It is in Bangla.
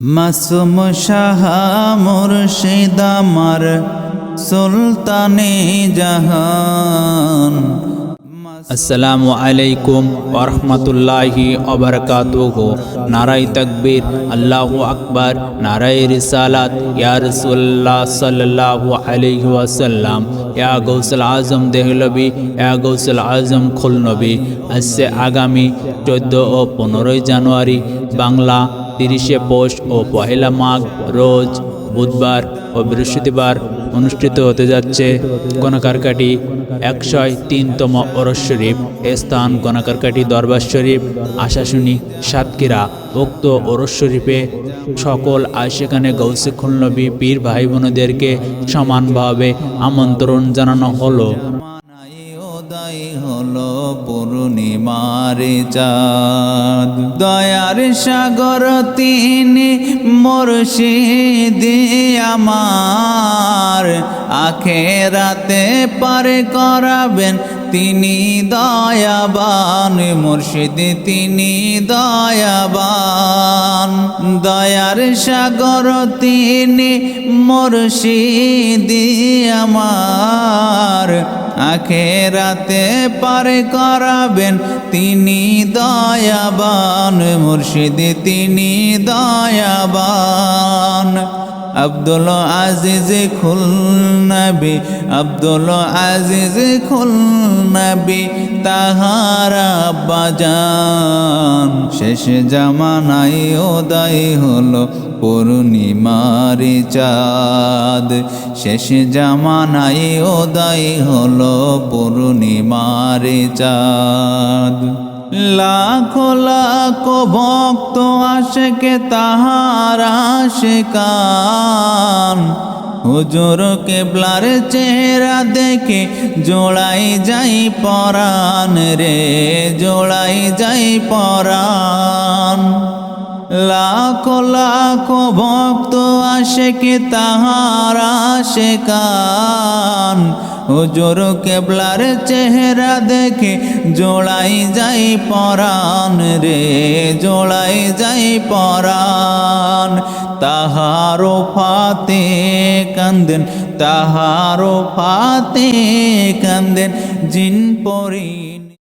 মাসুম সাহা মুর্শিদ আমার সুলতানে জাহান। আসসালামু আলাইকুম ওরহমতুল্লাহি অবরকাতুহ নারাই তকবীর, আল্লাহু আকবার নারাই রিসালাত, ইয়া রসুল্লাহ সাল্লাল্লাহু আলাইহি ওয়াসাল্লাম। ইয়া গৌসুল আজম দেহলবি ইয়া গৌসুল আজম খুলনবী আজকে আগামী চোদ্দ ও পনেরোই জানুয়ারি বাংলা তিরিশে পৌষ ও পহেলা মাঘ রোজ বুধবার ও বৃহস্পতিবার অনুষ্ঠিত হতে যাচ্ছে গণকারকাটি একশয় তিনতম ওরস শরীফ। স্থান গণকারকাটি দরবার শরীফ, আশাশুনি, সাতক্ষীরা উক্ত ওরস শরীফে সকল আশেখানে গৌসিখুল নবী পীর ভাই বোনদেরকে সমানভাবে আমন্ত্রণ জানানো হলো। উদয় হলো পূর্ণিমার চাঁদ। দয়ার সাগর তিনি মুর্শিদি আমার। আখেরাতে পারে করাবেন তিনি দয়াবান, মুর্শিদ তিনি দয়াবান। দয়ার সাগর তিনি মুর্শিদি আমার। আখেরাতে পারে করাবেন। তিনি দয়াবান, মুর্শিদ তিনি দয়াবান। আব্দুল আজিজ খুল নবী, আব্দুল আজিজ খুল নবী, তাহারা বাজান শেষ জামানাই ওদাই হলো পূর্ণিমার চাঁদ। শেষ জামানাই ওদাই হলো পূর্ণিমার চাঁদ। লাখো লাখো ভক্ত আশেকে তাহার আশেকান। হুজুর কেবলার চেহারা দেখে জোড়াই যাই পরাণ রে, জোড়াই যাই পরাণ। লাখো লাখো ভক্ত আসে আশেকে তাহার আশেকান। হুজুর কেবলার চেহারা দেখে জোড়াই যাই পরাণ রে, জোড়াই যাই পরাণ। তাহারো ফাতে কান্দেন তাহারও ফাতে কান্দেন জিন পরি